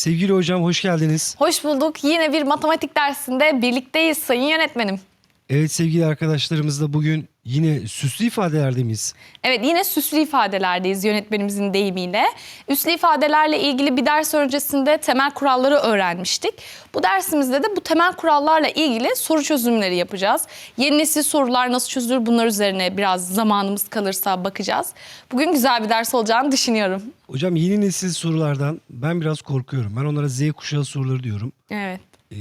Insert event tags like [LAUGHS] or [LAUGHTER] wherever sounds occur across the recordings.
Sevgili hocam hoş geldiniz. Hoş bulduk. Yine bir matematik dersinde birlikteyiz sayın yönetmenim. Evet sevgili arkadaşlarımızla bugün yine süslü ifadelerde miyiz? Evet yine süslü ifadelerdeyiz yönetmenimizin deyimiyle. Üslü ifadelerle ilgili bir ders öncesinde temel kuralları öğrenmiştik. Bu dersimizde de bu temel kurallarla ilgili soru çözümleri yapacağız. Yeni nesil sorular nasıl çözülür bunlar üzerine biraz zamanımız kalırsa bakacağız. Bugün güzel bir ders olacağını düşünüyorum. Hocam yeni nesil sorulardan ben biraz korkuyorum. Ben onlara Z kuşağı soruları diyorum. Evet. Ee,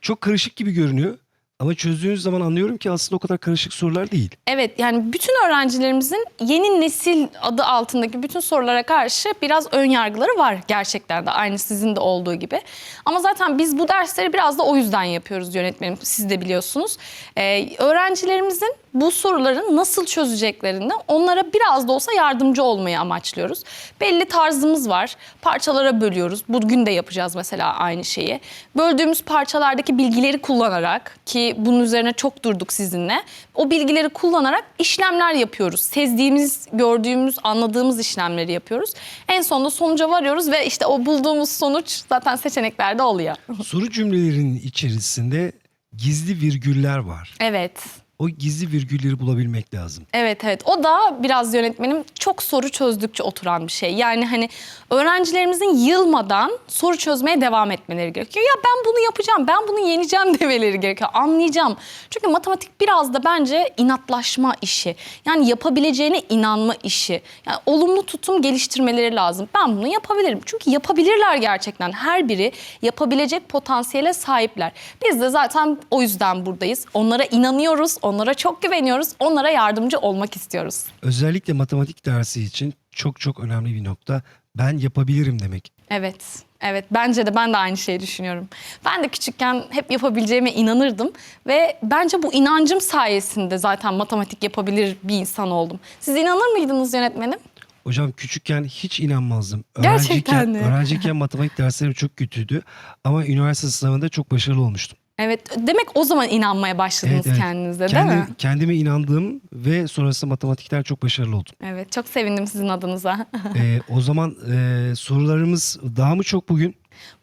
çok karışık gibi görünüyor. Ama çözdüğünüz zaman anlıyorum ki aslında o kadar karışık sorular değil. Evet yani bütün öğrencilerimizin yeni nesil adı altındaki bütün sorulara karşı biraz ön yargıları var gerçekten de aynı sizin de olduğu gibi. Ama zaten biz bu dersleri biraz da o yüzden yapıyoruz yönetmenim siz de biliyorsunuz. Ee, öğrencilerimizin bu soruları nasıl çözeceklerini onlara biraz da olsa yardımcı olmayı amaçlıyoruz. Belli tarzımız var. Parçalara bölüyoruz. Bugün de yapacağız mesela aynı şeyi. Böldüğümüz parçalardaki bilgileri kullanarak ki bunun üzerine çok durduk sizinle. O bilgileri kullanarak işlemler yapıyoruz. Sezdiğimiz, gördüğümüz, anladığımız işlemleri yapıyoruz. En sonunda sonuca varıyoruz ve işte o bulduğumuz sonuç zaten seçeneklerde oluyor. Soru cümlelerinin içerisinde gizli virgüller var. Evet. O gizli virgülleri bulabilmek lazım. Evet evet o da biraz yönetmenim çok soru çözdükçe oturan bir şey. Yani hani öğrencilerimizin yılmadan soru çözmeye devam etmeleri gerekiyor. Ya ben bunu yapacağım, ben bunu yeneceğim [LAUGHS] demeleri gerekiyor. Anlayacağım. Çünkü matematik biraz da bence inatlaşma işi. Yani yapabileceğine inanma işi. Yani olumlu tutum geliştirmeleri lazım. Ben bunu yapabilirim. Çünkü yapabilirler gerçekten. Her biri yapabilecek potansiyele sahipler. Biz de zaten o yüzden buradayız. Onlara inanıyoruz, onlara çok güveniyoruz, onlara yardımcı olmak istiyoruz. Özellikle matematik dersi için çok çok önemli bir nokta. Ben yapabilirim demek. Evet, evet. Bence de ben de aynı şeyi düşünüyorum. Ben de küçükken hep yapabileceğime inanırdım ve bence bu inancım sayesinde zaten matematik yapabilir bir insan oldum. Siz inanır mıydınız yönetmenim? Hocam küçükken hiç inanmazdım. Gerçekten Öğrenciyken, mi? öğrenciyken matematik derslerim çok kötüydü. Ama üniversite sınavında çok başarılı olmuştum. Evet, demek o zaman inanmaya başladınız kendinize Kendi- değil mi? Kendime inandığım ve sonrasında matematikten çok başarılı oldum. Evet, çok sevindim sizin adınıza. [LAUGHS] Ee, o zaman e, sorularımız daha mı çok bugün?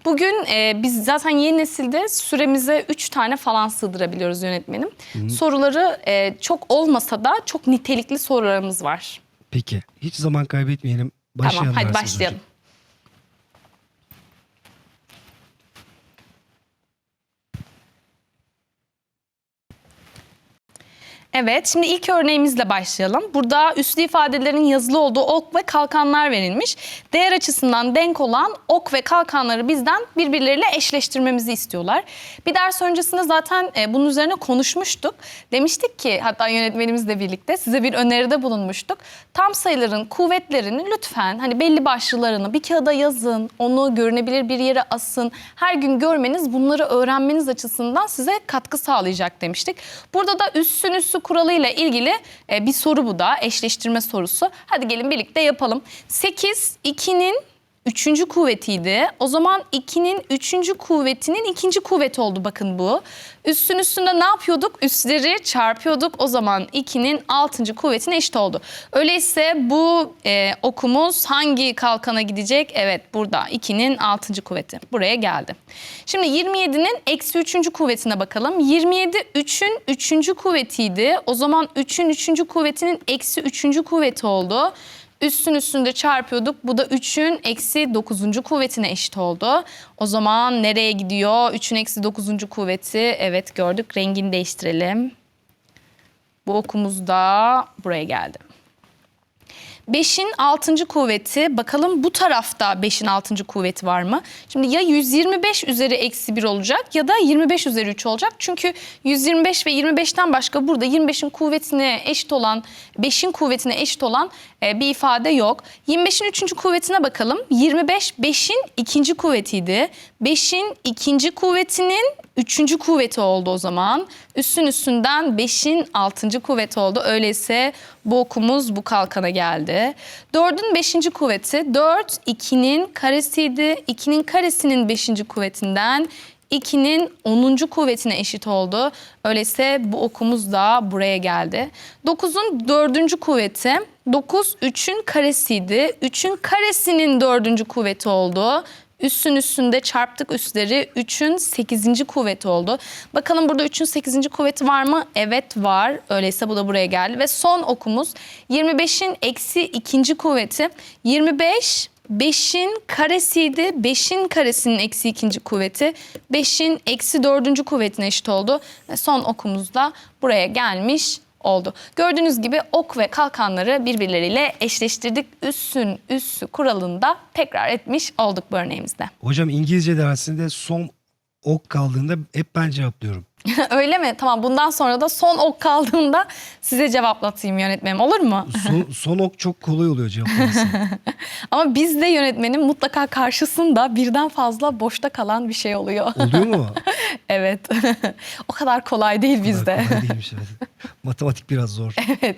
Bugün e, biz zaten yeni nesilde süremize 3 tane falan sığdırabiliyoruz yönetmenim. Soruları e, çok olmasa da çok nitelikli sorularımız var. Peki hiç zaman kaybetmeyelim. Başlayalım tamam, hadi dersimize başlayalım. hocam. Evet, şimdi ilk örneğimizle başlayalım. Burada üslü ifadelerin yazılı olduğu ok ve kalkanlar verilmiş. Değer açısından denk olan ok ve kalkanları bizden birbirleriyle eşleştirmemizi istiyorlar. Bir ders öncesinde zaten e, bunun üzerine konuşmuştuk. Demiştik ki hatta yönetmenimizle birlikte size bir öneride bulunmuştuk. Tam sayıların kuvvetlerini lütfen hani belli başlılarını bir kağıda yazın, onu görünebilir bir yere asın. Her gün görmeniz bunları öğrenmeniz açısından size katkı sağlayacak demiştik. Burada da üssün üssü kuralıyla ilgili e, bir soru bu da eşleştirme sorusu. Hadi gelin birlikte yapalım. 8 2'nin üçüncü kuvvetiydi. O zaman 2'nin üçüncü kuvvetinin ikinci kuvveti oldu bakın bu. Üstün üstünde ne yapıyorduk? Üstleri çarpıyorduk. O zaman 2'nin altıncı kuvvetine eşit oldu. Öyleyse bu e, okumuz hangi kalkana gidecek? Evet burada 2'nin altıncı kuvveti. Buraya geldi. Şimdi 27'nin eksi üçüncü kuvvetine bakalım. 27 3'ün üçüncü kuvvetiydi. O zaman 3'ün üçüncü kuvvetinin eksi üçüncü kuvveti oldu. Üstün üstünde çarpıyorduk. Bu da 3'ün eksi 9. kuvvetine eşit oldu. O zaman nereye gidiyor? 3'ün eksi 9. kuvveti. Evet gördük. Rengini değiştirelim. Bu okumuz da buraya geldi. 5'in 6. kuvveti bakalım bu tarafta 5'in 6. kuvveti var mı? Şimdi ya 125 üzeri eksi 1 olacak ya da 25 üzeri 3 olacak. Çünkü 125 ve 25'ten başka burada 25'in kuvvetine eşit olan 5'in kuvvetine eşit olan e, bir ifade yok. 25'in 3. kuvvetine bakalım. 25 5'in 2. kuvvetiydi. 5'in 2. kuvvetinin 3. kuvveti oldu o zaman. Üstün üstünden 5'in 6. kuvveti oldu. Öyleyse bu okumuz bu kalkana geldi. 4'ün 5. kuvveti 4 2'nin karesiydi. 2'nin karesinin 5. kuvvetinden 2'nin 10. kuvvetine eşit oldu. Öyleyse bu okumuz da buraya geldi. 9'un 4. kuvveti 9 3'ün karesiydi. 3'ün karesinin 4. kuvveti oldu. Üssün üstünde çarptık üsleri 3'ün 8. kuvveti oldu. Bakalım burada 3'ün 8. kuvveti var mı? Evet var. Öyleyse bu da buraya geldi. Ve son okumuz 25'in eksi 2. kuvveti. 25 5'in karesiydi. 5'in karesinin eksi ikinci kuvveti. 5'in eksi dördüncü kuvvetine eşit oldu. Ve son okumuz da buraya gelmiş oldu. Gördüğünüz gibi ok ve kalkanları birbirleriyle eşleştirdik. Üssün üssü kuralında tekrar etmiş olduk bu örneğimizde. Hocam İngilizce dersinde son ok kaldığında hep ben cevaplıyorum. [LAUGHS] Öyle mi? Tamam bundan sonra da son ok kaldığında size cevaplatayım yönetmenim olur mu? Son, [LAUGHS] son ok çok kolay oluyor cevaplaması. [LAUGHS] Ama bizde yönetmenin mutlaka karşısında birden fazla boşta kalan bir şey oluyor. Oluyor mu? evet. o kadar kolay değil bizde. Kolay değilmiş evet. Matematik biraz zor. Evet.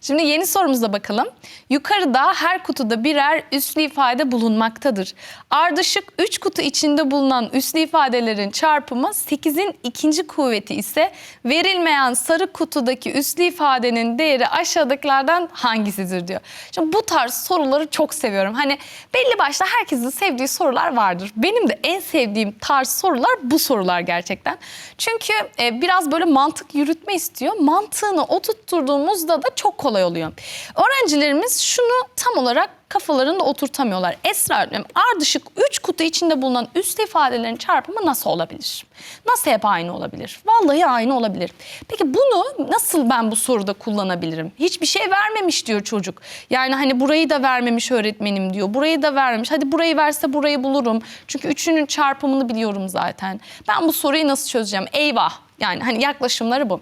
Şimdi yeni sorumuza bakalım. Yukarıda her kutuda birer üslü ifade bulunmaktadır. Ardışık 3 kutu içinde bulunan üslü ifadelerin çarpımı 8'in ikinci kuvveti ise verilmeyen sarı kutudaki üslü ifadenin değeri aşağıdakilerden hangisidir diyor. Şimdi bu tarz soruları çok seviyorum. Hani belli başlı herkesin sevdiği sorular vardır. Benim de en sevdiğim tarz sorular bu sorular gerçekten. Çünkü e, biraz böyle mantık yürütme istiyor. Mantığını oturtturduğumuzda da çok kolay oluyor. Öğrencilerimiz şunu tam olarak kafalarında oturtamıyorlar. Esra öğretmenim ardışık 3 kutu içinde bulunan üst ifadelerin çarpımı nasıl olabilir? Nasıl hep aynı olabilir? Vallahi aynı olabilir. Peki bunu nasıl ben bu soruda kullanabilirim? Hiçbir şey vermemiş diyor çocuk. Yani hani burayı da vermemiş öğretmenim diyor. Burayı da vermemiş. Hadi burayı verse burayı bulurum. Çünkü üçünün çarpımını biliyorum zaten. Ben bu soruyu nasıl çözeceğim? Eyvah. Yani hani yaklaşımları bu.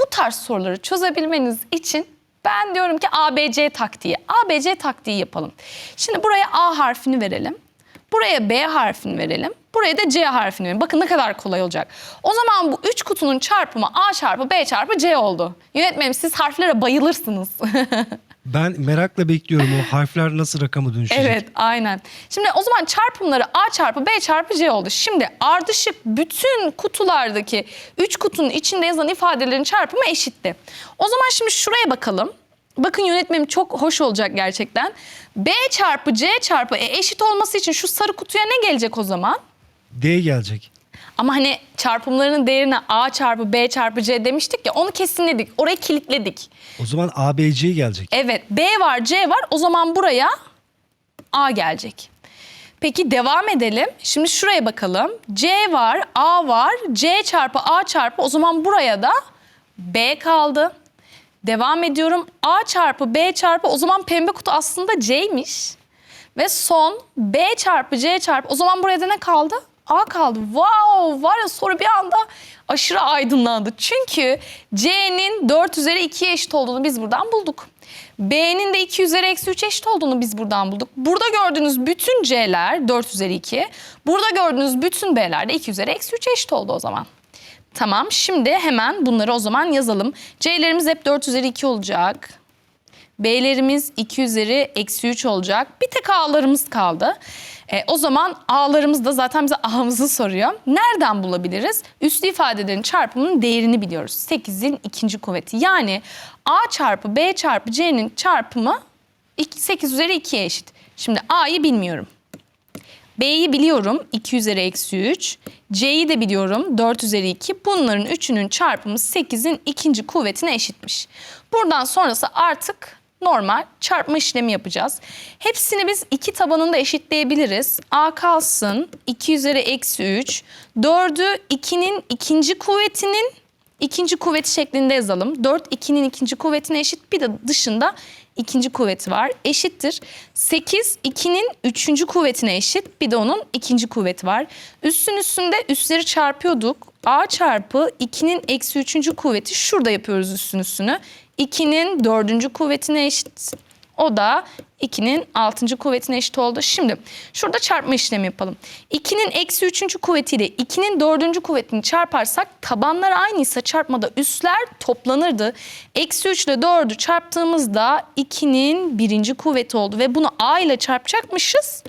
Bu tarz soruları çözebilmeniz için ben diyorum ki ABC taktiği. ABC taktiği yapalım. Şimdi buraya A harfini verelim. Buraya B harfini verelim. Buraya da C harfini verelim. Bakın ne kadar kolay olacak. O zaman bu üç kutunun çarpımı A çarpı B çarpı C oldu. Yönetmenim siz harflere bayılırsınız. [LAUGHS] Ben merakla bekliyorum o harfler nasıl rakama dönüşecek. Evet aynen. Şimdi o zaman çarpımları A çarpı B çarpı C oldu. Şimdi ardışık bütün kutulardaki 3 kutunun içinde yazan ifadelerin çarpımı eşitti. O zaman şimdi şuraya bakalım. Bakın yönetmenim çok hoş olacak gerçekten. B çarpı C çarpı E eşit olması için şu sarı kutuya ne gelecek o zaman? D gelecek. Ama hani çarpımlarının değerine A çarpı B çarpı C demiştik ya onu kesinledik. Orayı kilitledik. O zaman ABC gelecek. Evet B var C var o zaman buraya A gelecek. Peki devam edelim. Şimdi şuraya bakalım. C var, A var, C çarpı A çarpı o zaman buraya da B kaldı. Devam ediyorum. A çarpı B çarpı o zaman pembe kutu aslında C'ymiş. Ve son B çarpı C çarpı o zaman buraya da ne kaldı? A kaldı. Wow var ya soru bir anda aşırı aydınlandı. Çünkü C'nin 4 üzeri 2'ye eşit olduğunu biz buradan bulduk. B'nin de 2 üzeri eksi 3 eşit olduğunu biz buradan bulduk. Burada gördüğünüz bütün C'ler 4 üzeri 2. Burada gördüğünüz bütün B'ler de 2 üzeri eksi 3 eşit oldu o zaman. Tamam şimdi hemen bunları o zaman yazalım. C'lerimiz hep 4 üzeri 2 olacak. B'lerimiz 2 üzeri eksi 3 olacak. Bir tek A'larımız kaldı. E, o zaman A'larımız da zaten bize A'mızı soruyor. Nereden bulabiliriz? Üslü ifadelerin çarpımının değerini biliyoruz. 8'in ikinci kuvveti. Yani A çarpı B çarpı C'nin çarpımı 8 üzeri 2'ye eşit. Şimdi A'yı bilmiyorum. B'yi biliyorum 2 üzeri eksi 3. C'yi de biliyorum 4 üzeri 2. Bunların üçünün çarpımı 8'in ikinci kuvvetine eşitmiş. Buradan sonrası artık normal çarpma işlemi yapacağız. Hepsini biz iki tabanında eşitleyebiliriz. A kalsın 2 üzeri eksi 3. 4'ü 2'nin ikinci kuvvetinin ikinci kuvveti şeklinde yazalım. 4 2'nin ikinci kuvvetine eşit bir de dışında ikinci kuvveti var. Eşittir. 8 2'nin üçüncü kuvvetine eşit bir de onun ikinci kuvveti var. Üstün üstünde üstleri çarpıyorduk. A çarpı 2'nin eksi üçüncü kuvveti şurada yapıyoruz üstün üstünü. 2'nin dördüncü kuvvetine eşit. O da 2'nin 6. kuvvetine eşit oldu. Şimdi şurada çarpma işlemi yapalım. 2'nin eksi 3. kuvvetiyle 2'nin 4. kuvvetini çarparsak tabanlar aynıysa çarpmada üstler toplanırdı. Eksi 3 ile 4'ü çarptığımızda 2'nin 1. kuvveti oldu ve bunu a ile çarpacakmışız.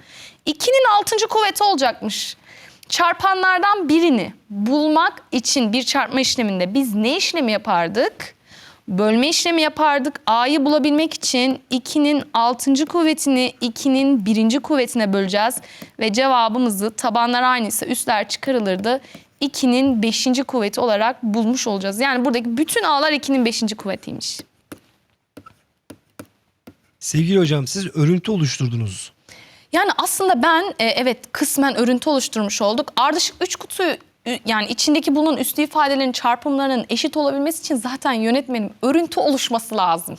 2'nin 6. kuvveti olacakmış. Çarpanlardan birini bulmak için bir çarpma işleminde biz ne işlemi yapardık? Bölme işlemi yapardık. A'yı bulabilmek için 2'nin 6. kuvvetini 2'nin 1. kuvvetine böleceğiz. Ve cevabımızı tabanlar aynıysa üstler çıkarılırdı. 2'nin 5. kuvveti olarak bulmuş olacağız. Yani buradaki bütün A'lar 2'nin 5. kuvvetiymiş. Sevgili hocam siz örüntü oluşturdunuz. Yani aslında ben e, evet kısmen örüntü oluşturmuş olduk. Ardışık üç kutu ü- yani içindeki bunun üstü ifadelerin çarpımlarının eşit olabilmesi için zaten yönetmenin örüntü oluşması lazım.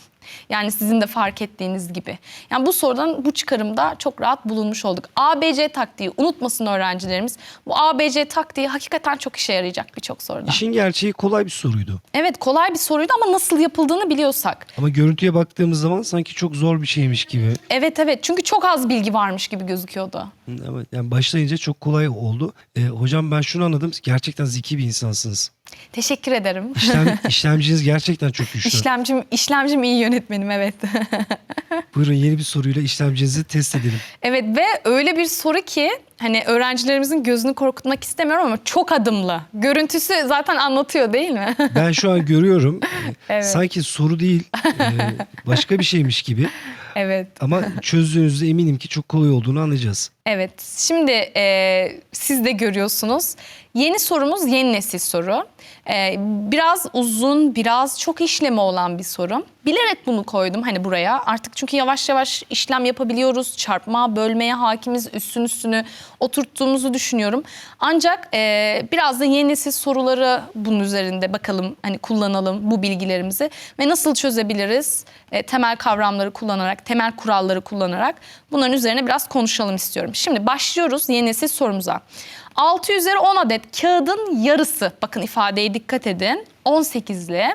Yani sizin de fark ettiğiniz gibi. Yani bu sorudan bu çıkarımda çok rahat bulunmuş olduk. ABC taktiği unutmasın öğrencilerimiz. Bu ABC taktiği hakikaten çok işe yarayacak birçok soruda. İşin gerçeği kolay bir soruydu. Evet kolay bir soruydu ama nasıl yapıldığını biliyorsak. Ama görüntüye baktığımız zaman sanki çok zor bir şeymiş gibi. Evet evet çünkü çok az bilgi varmış gibi gözüküyordu. Evet, yani başlayınca çok kolay oldu. Ee, hocam ben şunu anladım. Gerçekten zeki bir insansınız. Teşekkür ederim. İşlem, [LAUGHS] işlemciniz gerçekten çok güçlü. İşlemcim, işlemcim iyi yönetmenim evet. Buyurun yeni bir soruyla işlemcinizi test edelim. evet ve öyle bir soru ki hani öğrencilerimizin gözünü korkutmak istemiyorum ama çok adımlı. Görüntüsü zaten anlatıyor değil mi? [LAUGHS] Ben şu an görüyorum. [LAUGHS] Evet. Sanki soru değil, e, başka bir şeymiş gibi. evet. Ama çözdüğünüzde eminim ki çok kolay olduğunu anlayacağız. Evet, şimdi e, siz de görüyorsunuz. Yeni sorumuz yeni nesil soru. E, biraz uzun, biraz çok işlemi olan bir soru. Bilerek bunu koydum hani buraya. Artık çünkü yavaş yavaş işlem yapabiliyoruz. Çarpma, bölmeye hakimiz, üstün üstünü oturttuğumuzu düşünüyorum. Ancak e, biraz da yeni nesil soruları bunun üzerinde bakalım hani kullanalım bu bilgilerimizi ve nasıl çözebiliriz? E, temel kavramları kullanarak, temel kuralları kullanarak bunların üzerine biraz konuşalım istiyorum. Şimdi başlıyoruz yeni nesil sorumuza. 6 üzeri 10 adet kağıdın yarısı, bakın ifadeye dikkat edin, 18'li.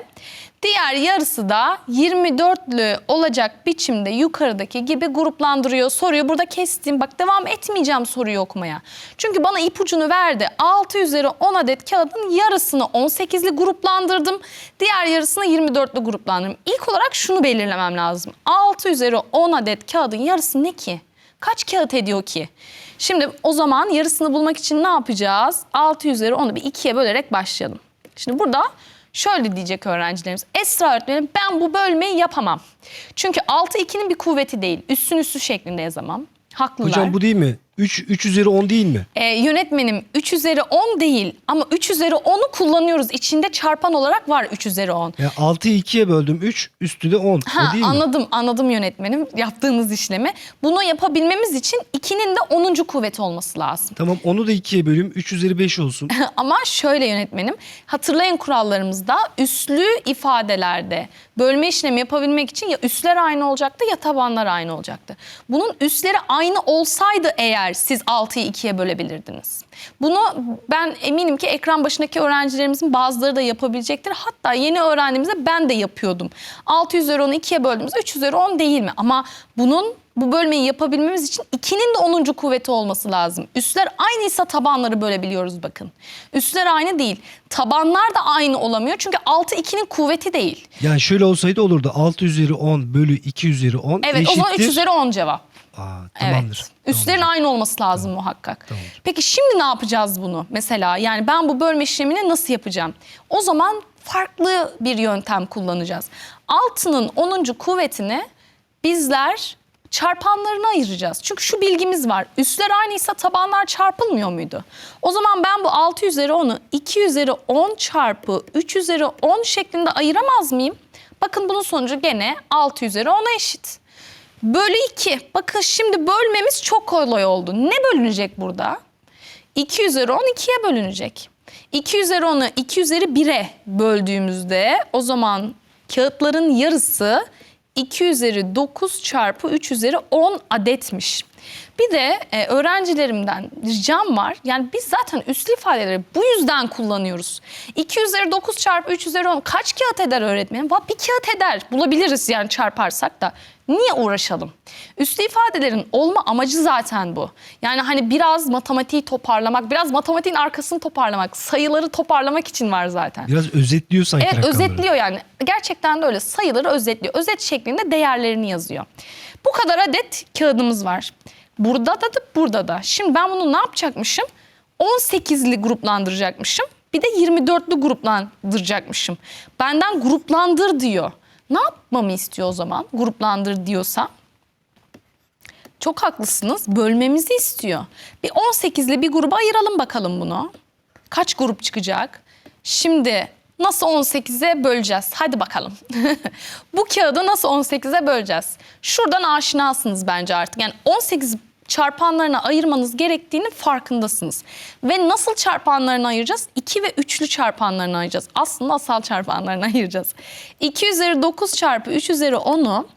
Diğer yarısı da 24'lü olacak biçimde yukarıdaki gibi gruplandırıyor. Soruyu burada kestim. Bak devam etmeyeceğim soruyu okumaya. Çünkü bana ipucunu verdi. 6 üzeri 10 adet kağıdın yarısını 18'li gruplandırdım. Diğer yarısını 24'lü gruplandırdım. İlk olarak şunu belirlemem lazım. 6 üzeri 10 adet kağıdın yarısı ne ki? Kaç kağıt ediyor ki? Şimdi o zaman yarısını bulmak için ne yapacağız? 6 üzeri 10'u bir ikiye bölerek başlayalım. Şimdi burada şöyle diyecek öğrencilerimiz. Esra öğretmenim ben bu bölmeyi yapamam. Çünkü 6 2'nin bir kuvveti değil. Üstün üstü şeklinde yazamam. Haklılar. Hocam bu değil mi? 3, 3 üzeri 10 değil mi? Ee, yönetmenim 3 üzeri 10 değil ama 3 üzeri 10'u kullanıyoruz. İçinde çarpan olarak var 3 üzeri 10. Yani 6'yı 2'ye böldüm 3 üstü de 10. Ha, o değil mi? anladım anladım yönetmenim yaptığınız işlemi. Bunu yapabilmemiz için 2'nin de 10. kuvveti olması lazım. Tamam onu da 2'ye böleyim 3 üzeri 5 olsun. [LAUGHS] Ama şöyle yönetmenim, hatırlayın kurallarımızda üslü ifadelerde bölme işlemi yapabilmek için ya üsler aynı olacaktı ya tabanlar aynı olacaktı. Bunun üsleri aynı olsaydı eğer siz 6'yı 2'ye bölebilirdiniz. Bunu ben eminim ki ekran başındaki öğrencilerimizin bazıları da yapabilecektir. Hatta yeni öğrendiğimizde ben de yapıyordum. 6 üzeri 10'u 2'ye böldüğümüzde 3 üzeri 10 değil mi? Ama bunun bu bölmeyi yapabilmemiz için 2'nin de 10. kuvveti olması lazım. Üstler aynıysa tabanları bölebiliyoruz bakın. Üstler aynı değil. Tabanlar da aynı olamıyor. Çünkü 6 2'nin kuvveti değil. Yani şöyle olsaydı olurdu 6 üzeri 10 bölü 2 üzeri 10 Evet eşittir. o zaman 3 üzeri 10 cevap. Aa, tamamdır. Evet. Üstlerin aynı olması lazım muhakkak. Peki şimdi ne yapacağız bunu mesela? Yani ben bu bölme işlemini nasıl yapacağım? O zaman farklı bir yöntem kullanacağız. Altının 10. kuvvetini bizler çarpanlarına ayıracağız. Çünkü şu bilgimiz var. Üstler aynıysa tabanlar çarpılmıyor muydu? O zaman ben bu 6 üzeri 10'u 2 üzeri 10 çarpı 3 üzeri 10 şeklinde ayıramaz mıyım? Bakın bunun sonucu gene 6 üzeri 10'a eşit. Bölü 2. Bakın şimdi bölmemiz çok kolay oldu. Ne bölünecek burada? 2 üzeri 10 2'ye bölünecek. 2 üzeri 10'u 2 üzeri 1'e böldüğümüzde o zaman kağıtların yarısı 2 üzeri 9 çarpı 3 üzeri 10 adetmiş. Bir de e, öğrencilerimden ricam var. Yani biz zaten üslü ifadeleri bu yüzden kullanıyoruz. 2 üzeri 9 çarpı 3 üzeri 10 kaç kağıt eder öğretmenim? Va, Bir kağıt eder. Bulabiliriz yani çarparsak da. Niye uğraşalım? Üslü ifadelerin olma amacı zaten bu. Yani hani biraz matematiği toparlamak, biraz matematiğin arkasını toparlamak, sayıları toparlamak için var zaten. Biraz özetliyor sanki Evet rakamları. özetliyor yani. Gerçekten de öyle sayıları özetliyor. Özet şeklinde değerlerini yazıyor. Bu kadar adet kağıdımız var. Burada da, da burada da. Şimdi ben bunu ne yapacakmışım? 18'li gruplandıracakmışım. Bir de 24'lü gruplandıracakmışım. Benden gruplandır diyor. Ne yapmamı istiyor o zaman gruplandır diyorsa? Çok haklısınız. Bölmemizi istiyor. Bir 18'li bir gruba ayıralım bakalım bunu. Kaç grup çıkacak? Şimdi nasıl 18'e böleceğiz? Hadi bakalım. [LAUGHS] Bu kağıdı nasıl 18'e böleceğiz? Şuradan aşinasınız bence artık. Yani 18 çarpanlarına ayırmanız gerektiğini farkındasınız. Ve nasıl çarpanlarını ayıracağız? 2 ve üçlü çarpanlarını ayıracağız. Aslında asal çarpanlarını [LAUGHS] ayıracağız. 2 üzeri 9 çarpı 3 üzeri 10'u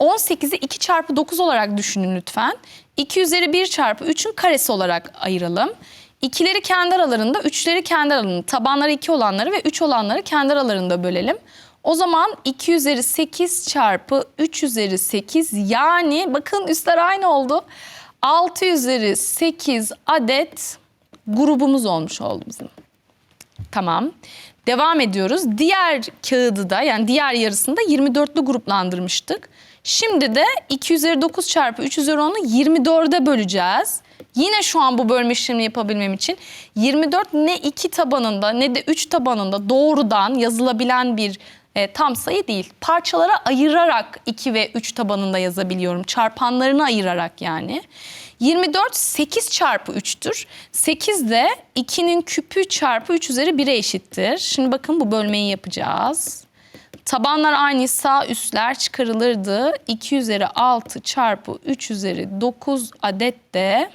18'i 2 çarpı 9 olarak düşünün lütfen. 2 üzeri 1 çarpı 3'ün karesi olarak ayıralım. İkileri kendi aralarında, üçleri kendi aralarında. Tabanları 2 olanları ve 3 olanları kendi aralarında bölelim. O zaman 2 üzeri 8 çarpı 3 üzeri 8 yani bakın üstler aynı oldu. 6 üzeri 8 adet grubumuz olmuş oldu bizim. Tamam. Devam ediyoruz. Diğer kağıdı da yani diğer yarısında 24'lü gruplandırmıştık. Şimdi de 2 üzeri 9 çarpı 3 üzeri 10'u 24'e böleceğiz. Yine şu an bu bölme işlemini yapabilmem için 24 ne 2 tabanında ne de 3 tabanında doğrudan yazılabilen bir e, tam sayı değil. Parçalara ayırarak 2 ve 3 tabanında yazabiliyorum. Çarpanlarını ayırarak yani. 24 8 çarpı 3'tür. 8 de 2'nin küpü çarpı 3 üzeri 1'e eşittir. Şimdi bakın bu bölmeyi yapacağız. Tabanlar aynıysa üstler çıkarılırdı. 2 üzeri 6 çarpı 3 üzeri 9 adet de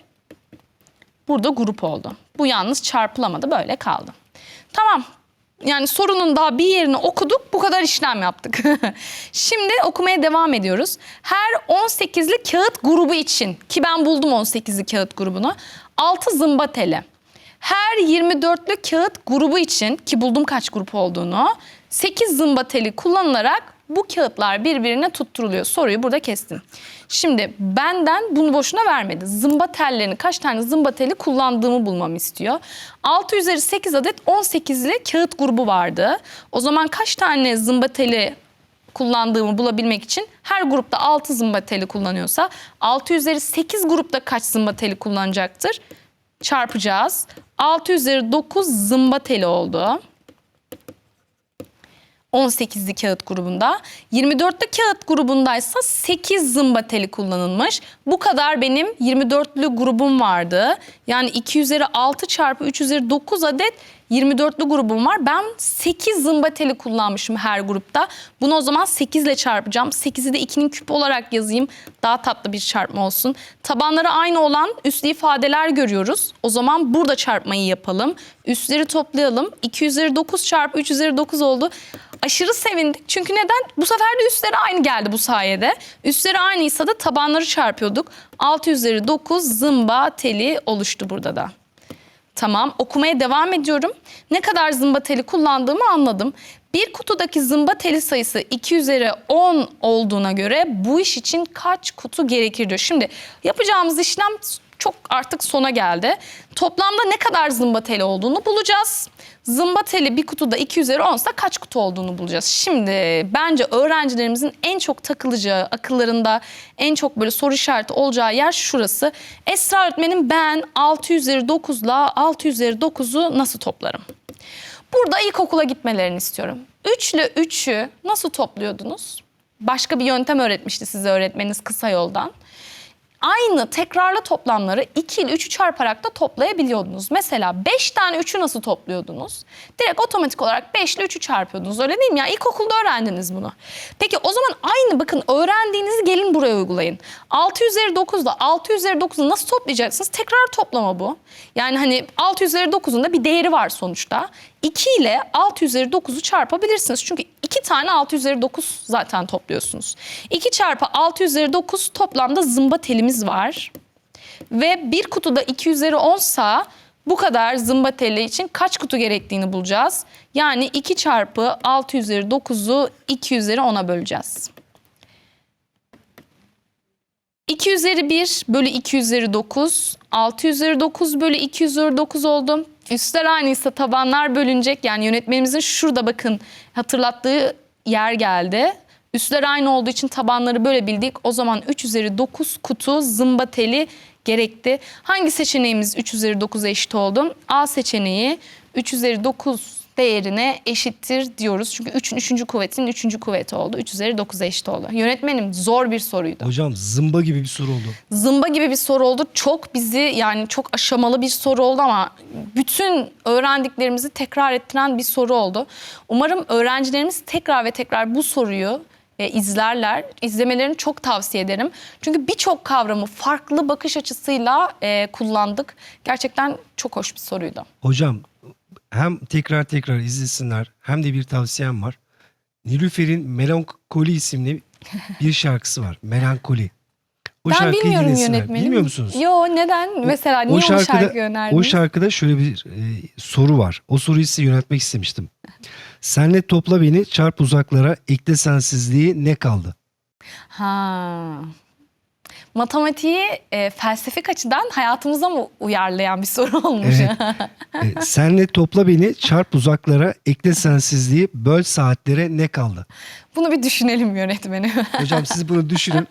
burada grup oldu. Bu yalnız çarpılamadı böyle kaldı. Tamam yani sorunun daha bir yerini okuduk bu kadar işlem yaptık. [LAUGHS] Şimdi okumaya devam ediyoruz. Her 18'li kağıt grubu için ki ben buldum 18'li kağıt grubunu 6 zımba teli. Her 24'lü kağıt grubu için ki buldum kaç grup olduğunu 8 zımba teli kullanılarak bu kağıtlar birbirine tutturuluyor. Soruyu burada kestim. Şimdi benden bunu boşuna vermedi. Zımba tellerini kaç tane zımba teli kullandığımı bulmamı istiyor. 6 üzeri 8 adet 18'li kağıt grubu vardı. O zaman kaç tane zımba teli kullandığımı bulabilmek için her grupta 6 zımba teli kullanıyorsa 6 üzeri 8 grupta kaç zımba teli kullanacaktır? Çarpacağız. 6 üzeri 9 zımba teli oldu. 18'li kağıt grubunda. 24'lü kağıt grubundaysa 8 zımba teli kullanılmış. Bu kadar benim 24'lü grubum vardı. Yani 2 üzeri 6 çarpı 3 üzeri 9 adet 24'lü grubum var. Ben 8 zımba teli kullanmışım her grupta. Bunu o zaman 8 ile çarpacağım. 8'i de 2'nin küpü olarak yazayım. Daha tatlı bir çarpma olsun. Tabanları aynı olan üslü ifadeler görüyoruz. O zaman burada çarpmayı yapalım. Üstleri toplayalım. 2 üzeri 9 çarpı 3 üzeri 9 oldu. Aşırı sevindik. Çünkü neden? Bu sefer de üstleri aynı geldi bu sayede. Üstleri aynıysa da tabanları çarpıyorduk. 6 üzeri 9 zımba teli oluştu burada da. Tamam okumaya devam ediyorum. Ne kadar zımba teli kullandığımı anladım. Bir kutudaki zımba teli sayısı 2 üzeri 10 olduğuna göre bu iş için kaç kutu gerekir diyor. Şimdi yapacağımız işlem çok artık sona geldi. Toplamda ne kadar zımba teli olduğunu bulacağız. Zımba teli bir kutuda 2 üzeri 10 ise kaç kutu olduğunu bulacağız. Şimdi bence öğrencilerimizin en çok takılacağı, akıllarında en çok böyle soru işareti olacağı yer şurası. Esra öğretmenim ben 6 üzeri 9 ile 6 üzeri 9'u nasıl toplarım? Burada ilkokula gitmelerini istiyorum. 3 ile 3'ü nasıl topluyordunuz? Başka bir yöntem öğretmişti size öğretmeniniz kısa yoldan aynı tekrarlı toplamları 2 ile 3'ü çarparak da toplayabiliyordunuz. Mesela 5 tane 3'ü nasıl topluyordunuz? Direkt otomatik olarak 5 ile 3'ü çarpıyordunuz. Öyle değil mi ya? İlkokulda öğrendiniz bunu. Peki o zaman aynı bakın öğrendiğinizi gelin buraya uygulayın. 6 üzeri 9 ile 6 üzeri 9'u nasıl toplayacaksınız? Tekrar toplama bu. Yani hani 6 üzeri 9'un da bir değeri var sonuçta. 2 ile 6 üzeri 9'u çarpabilirsiniz. Çünkü 2 tane 6 üzeri 9 zaten topluyorsunuz. 2 çarpı 6 üzeri 9 toplamda zımba telimiz var. Ve bir kutuda 2 üzeri 10 sa bu kadar zımba teli için kaç kutu gerektiğini bulacağız. Yani 2 çarpı 6 üzeri 9'u 2 üzeri 10'a böleceğiz. 2 üzeri 1 bölü 2 üzeri 9. 6 üzeri 9 bölü 2 üzeri 9 oldu. Üstler aynıysa tabanlar bölünecek. Yani yönetmenimizin şurada bakın hatırlattığı yer geldi. Üstler aynı olduğu için tabanları böyle bildik. O zaman 3 üzeri 9 kutu zımba teli gerekti. Hangi seçeneğimiz 3 üzeri 9'a eşit oldu? A seçeneği 3 üzeri 9 değerine eşittir diyoruz. Çünkü 3'ün 3. kuvvetinin 3. kuvveti oldu. 3 üzeri 9'a eşit oldu. Yönetmenim zor bir soruydu. Hocam zımba gibi bir soru oldu. Zımba gibi bir soru oldu. Çok bizi yani çok aşamalı bir soru oldu ama bütün öğrendiklerimizi tekrar ettiren bir soru oldu. Umarım öğrencilerimiz tekrar ve tekrar bu soruyu e, izlerler. İzlemelerini çok tavsiye ederim. Çünkü birçok kavramı farklı bakış açısıyla e, kullandık. Gerçekten çok hoş bir soruydu. Hocam hem tekrar tekrar izlesinler hem de bir tavsiyem var. Nilüfer'in Melankoli isimli bir şarkısı var. Melankoli. O ben şarkıyı bilmiyorum dinlesinler. yönetmenim. Bilmiyor musunuz? Yo neden? Mesela niye o, şarkıyı önerdiniz? o şarkıda şöyle bir e, soru var. O soruyu size yöneltmek istemiştim. Senle topla beni çarp uzaklara ekle sensizliği ne kaldı? Ha. Matematiği e, felsefik açıdan hayatımıza mı uyarlayan bir soru olmuş? Evet. [LAUGHS] E, senle topla beni çarp uzaklara ekle sensizliği böl saatlere ne kaldı? Bunu bir düşünelim yönetmenim. [LAUGHS] Hocam siz bunu düşünün.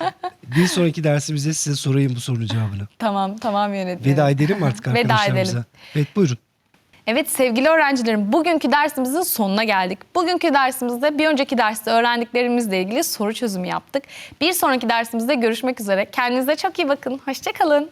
Bir sonraki dersimizde size sorayım bu sorunun cevabını. tamam tamam yönetmenim. Veda edelim artık Veda arkadaşlarımıza? edelim. Evet buyurun. Evet sevgili öğrencilerim bugünkü dersimizin sonuna geldik. Bugünkü dersimizde bir önceki derste öğrendiklerimizle ilgili soru çözümü yaptık. Bir sonraki dersimizde görüşmek üzere. Kendinize çok iyi bakın. Hoşçakalın.